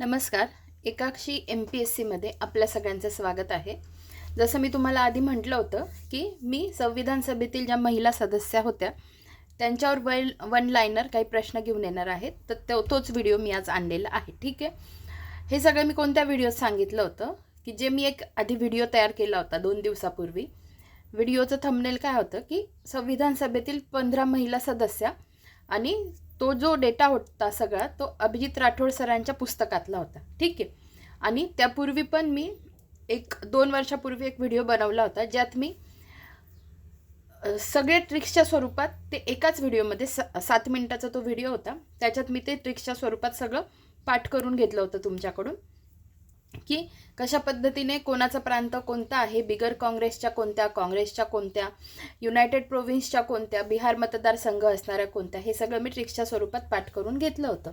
नमस्कार. एकाक्षी M P S सीमध्ये आपल्या सगळ्यांचं स्वागत आहे. जसं मी तुम्हाला आधी म्हटलं होतं की मी संविधान सभेतील ज्या महिला सदस्या होत्या त्यांच्यावर वन वन लाईनर काही प्रश्न घेऊन येणार आहेत. तर तो तोच व्हिडिओ मी आज आणलेला आहे. ठीक आहे? हे सगळं मी कोणत्या व्हिडिओत सांगितलं होतं? की जे मी एक आधी व्हिडिओ तयार केला होता दोन दिवसापूर्वी. व्हिडिओचं थंबनेल काय होतं? की संविधान सभेतील पंधरा महिला सदस्या आणि तो जो डेटा होता सगळा तो अभिजित राठोड सरांच्या पुस्तकातला होता. ठीक आहे? आणि त्यापूर्वी पण मी एक दोन वर्षापूर्वी एक व्हिडिओ बनवला होता ज्यात मी सगळे ट्रिक्सच्या स्वरूपात ते एकाच व्हिडिओमध्ये स सात मिनटाचा तो व्हिडिओ होता. त्याच्यात मी ते ट्रिक्सच्या स्वरूपात सगळं पाठ करून घेतलं होतं तुमच्याकडून. की कशा पद्धतीने कोणाचा प्रांत कोणता आहे? बिगर काँग्रेसच्या कोणत्या काँग्रेसच्या कोणत्या युनायटेड प्रोव्हिन्सच्या कोणत्या बिहार मतदारसंघ असणाऱ्या कोणत्या? हे सगळं मी ट्रिक्सच्या स्वरूपात पाठ करून घेतलं होतं.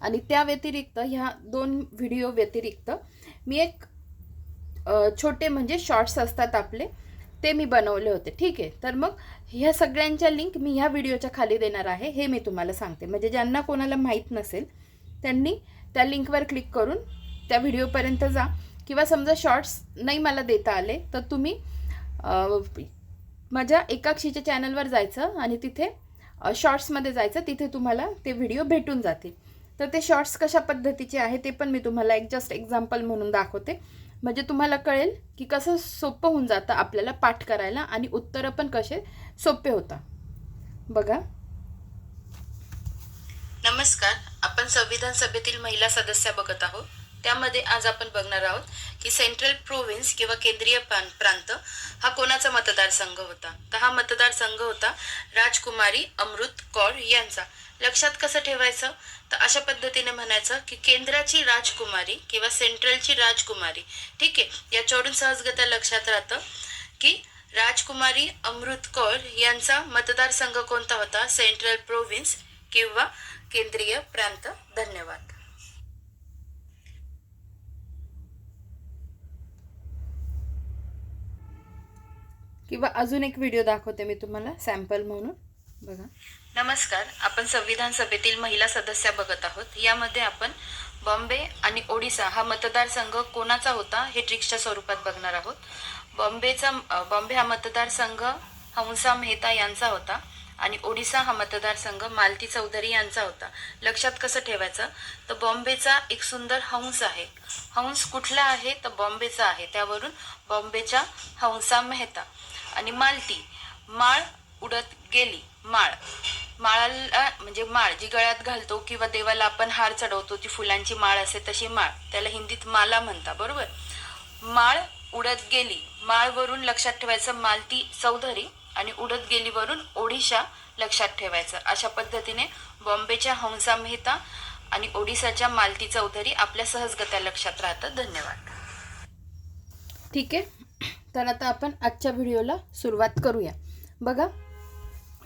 आणि त्या व्यतिरिक्त ह्या दोन व्हिडिओ व्यतिरिक्त मी एक छोटे म्हणजे शॉर्ट्स असतात आपले ते मी बनवले होते. ठीक आहे? तर मग ह्या सगळ्यांच्या लिंक मी ह्या व्हिडिओच्या खाली देणार आहे. हे मी तुम्हाला सांगते. म्हणजे ज्यांना कोणाला माहीत नसेल त्यांनी त्या लिंकवर क्लिक करून त्या व्हिडिओपर्यंत जा. किंवा समजा शॉर्ट्स नाही मला देता आले तर तुम्ही माझ्या एकाक्षीच्या चॅनलवर जायचं आणि तिथे शॉर्ट्समध्ये जायचं. तिथे तुम्हाला ते व्हिडिओ भेटून जातील. तर ते शॉर्ट्स कशा पद्धतीचे आहे ते पण मी तुम्हाला एक जस्ट एक्झाम्पल म्हणून दाखवते. म्हणजे तुम्हाला कळेल की कसं सोपं होऊन जातं आपल्याला पाठ करायला आणि उत्तरं पण कसे सोपे होतं बघा. नमस्कार. आपण संविधान सभेतील महिला सदस्या बघत आहोत. त्यामध्ये आज आपण बघणार आहोत की सेंट्रल प्रोव्हिन्स किंवा केंद्रीय प्रांत हा कोणाचा मतदारसंघ होता? तर हा मतदारसंघ होता राजकुमारी अमृत कौर यांचा. लक्षात कसं ठेवायचं? तर अशा पद्धतीने म्हणायचं की केंद्राची राजकुमारी किंवा सेंट्रलची राजकुमारी ठीक आहे? याच्यावरून सहजगत्या लक्षात राहतं की राजकुमारी अमृत कौर यांचा मतदारसंघ कोणता होता? सेंट्रल प्रोव्हिन्स किंवा केंद्रीय प्रांत. धन्यवाद. किंवा अजून एक व्हिडिओ दाखवते मी तुम्हाला सॅम्पल म्हणून. बघा. नमस्कार आपण संविधान सभेतील महिला सदस्या बघत आहोत. यामध्ये आपण बॉम्बे आणि ओडिसा हा मतदारसंघ कोणाचा होता हे ट्रिक्सच्या स्वरूपात बघणार आहोत. बॉम्बेचा बॉम्बे हा मतदारसंघ हंसा मेहता यांचा होता आणि ओडिसा हा मतदारसंघ मालती चौधरी यांचा होता. लक्षात कसं ठेवायचं? तर बॉम्बेचा एक सुंदर हंस आहे. हंस कुठला आहे? तर बॉम्बेचा आहे. त्यावरून बॉम्बेच्या हंसा मेहता. आणि मालती. माळ उडत गेली. माळ. माळाला म्हणजे माळ जी गळ्यात घालतो किंवा देवाला आपण हार चढवतो ती फुलांची माळ असे तशी माळ. त्याला हिंदीत माला म्हणता बरोबर? माळ उडत गेली. माळवरून लक्षात ठेवायचं मालती चौधरी आणि उडत गेलीवरून ओडिशा लक्षात ठेवायचं. अशा पद्धतीने बॉम्बेच्या हंसा मेहता आणि ओडिसाच्या मालती चौधरी आपल्या सहजगत्या लक्षात राहतात धन्यवाद. ठीक आहे. तर आता आपण आजच्या व्हिडिओला सुरुवात करूया. बघा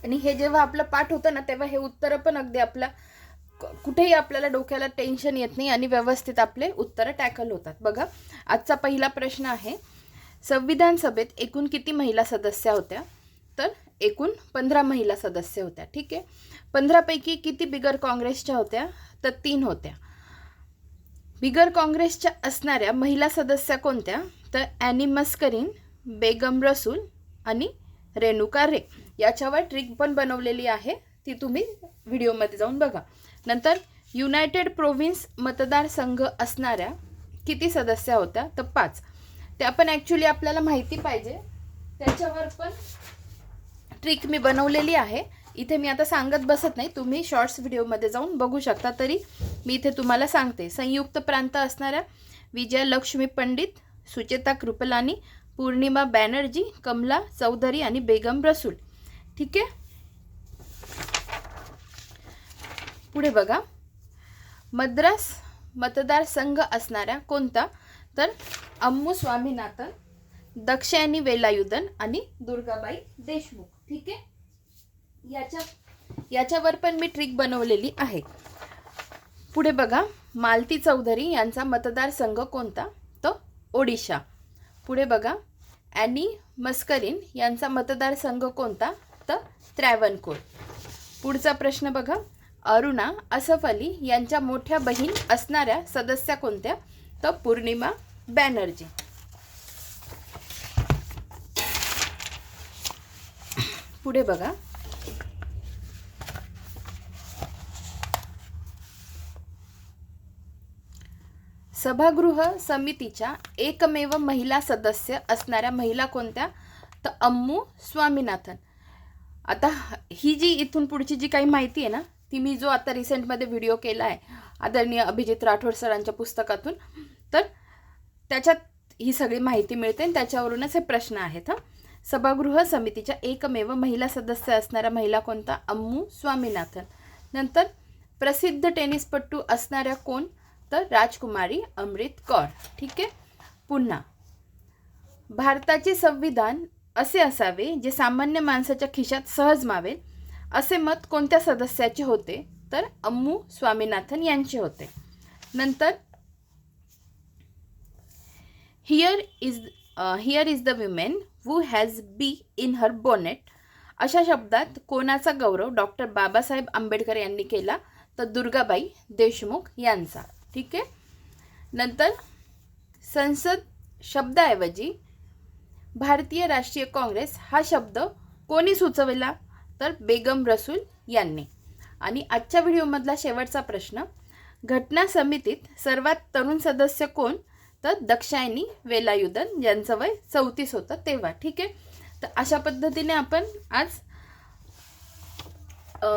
आणि हे जेव्हा आपलं पाठ होतं ना तेव्हा हे उत्तरं पण अगदी आपलं कुठेही आपल्याला डोक्याला टेन्शन येत नाही आणि व्यवस्थित आपले उत्तरं टॅकल होतात. बघा आजचा पहिला प्रश्न आहे संविधान सभेत एकूण किती महिला सदस्या होत्या? तर एकूण पंधरा महिला सदस्य होत्या ठीक आहे? पंधरापैकी किती बिगर काँग्रेसच्या होत्या? तर तीन होत्या. बिगर काँग्रेसच्या असणाऱ्या महिला सदस्या कोणत्या? तर ॲनी मस्करीन बेगम रसूल आणि रेणुका रे याच्यावर ट्रिक पण बनवलेली आहे. ती तुम्ही व्हिडिओमध्ये जाऊन बघा. नंतर युनायटेड प्रोव्हिन्स मतदारसंघ असणाऱ्या किती सदस्या होत्या? तर पाच. त्या पण ॲक्च्युली आपल्याला माहिती पाहिजे. त्याच्यावर पण ट्रिक मी बनवलेली आहे. इथे मी आता सांगत बसत नाही. तुम्ही शॉर्ट्स व्हिडिओमध्ये जाऊन बघू शकता. तरी मी इथे तुम्हाला सांगते. संयुक्त प्रांत असणाऱ्या विजया लक्ष्मी पंडित सुचेता कृपलानी पूर्णिमा बॅनर्जी कमला चौधरी आणि बेगम रसूल. ठीक आहे? पुढे बघा. मद्रास मतदारसंघ असणाऱ्या कोणता? तर अम्मू स्वामीनाथन दक्षयानी वेलायुधन आणि दुर्गाबाई देशमुख. ठीक आहे? याच्या याच्यावर पण मी ट्रिक बनवलेली आहे. पुढे बघा मालती चौधरी यांचा मतदारसंघ कोणता? तो ओडिशा. पुढे बघा ॲनी मस्करीन यांचा मतदारसंघ कोणता? तर त्रॅवनकोर पुढचा प्रश्न बघा अरुणा असफ अली यांच्या मोठ्या बहीण असणाऱ्या सदस्या कोणत्या? तर पौर्णिमा बॅनर्जी. पुढे बघा सभागृह समितीच्या एकमेव महिला सदस्य असणाऱ्या महिला कोणत्या? तर अम्मू स्वामीनाथन. आता ही जी इथून पुढची जी काही माहिती आहे ना ती मी जो आता रिसेंटमध्ये व्हिडिओ केला आहे आदरणीय अभिजित राठोड सरांच्या पुस्तकातून तर त्याच्यात ही सगळी माहिती मिळते आणि त्याच्यावरूनच हे प्रश्न आहेत हां. सभागृह समितीच्या एकमेव महिला सदस्य असणाऱ्या महिला कोणता? अम्मू स्वामीनाथन. नंतर प्रसिद्ध टेनिसपटू असणाऱ्या कोण? तर राजकुमारी अमृत कौर ठीक आहे? पुन्हा भारताचे संविधान असे असावे जे सामान्य माणसाच्या खिशात सहज मावेल असे मत कोणत्या सदस्याचे होते? तर अम्मू स्वामीनाथन यांचे होते. नंतर here is here is the women who has been in her bonnet अशा शब्दात कोणाचा गौरव डॉक्टर बाबासाहेब आंबेडकर यांनी केला? तर दुर्गाबाई देशमुख यांचा. ठीक आहे? नंतर संसद शब्दाऐवजी भारतीय राष्ट्रीय काँग्रेस हा शब्द कोणी सुचविला? तर बेगम रसूल यांनी. आणि आजच्या व्हिडिओमधला शेवटचा प्रश्न घटना समितीत सर्वात तरुण सदस्य कोण? तर दक्षायनी वेलायुधन ज्यांचं वय चौतीस होतं तेव्हा. ठीक आहे? तर अशा पद्धतीने आपण आज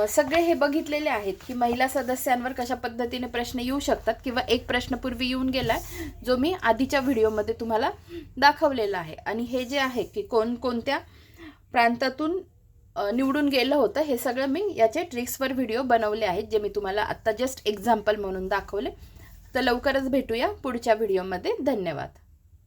सगळे हे बघितलेले आहेत की महिला सदस्यांवर कशा पद्धतीने प्रश्न येऊ शकतात किंवा एक प्रश्न पूर्वी येऊन गेला जो मी आधीच्या व्हिडिओमध्ये तुम्हाला दाखवलेला आहे. आणि हे जे आहे की कोण कोणत्या प्रांतातून निवडून गेलं होतं हे सगळं मी याचे ट्रिक्सवर व्हिडिओ बनवले आहेत जे मी तुम्हाला आत्ता जस्ट एक्झाम्पल म्हणून दाखवले. तर लवकरच भेटूया पुढच्या व्हिडिओमध्ये. धन्यवाद.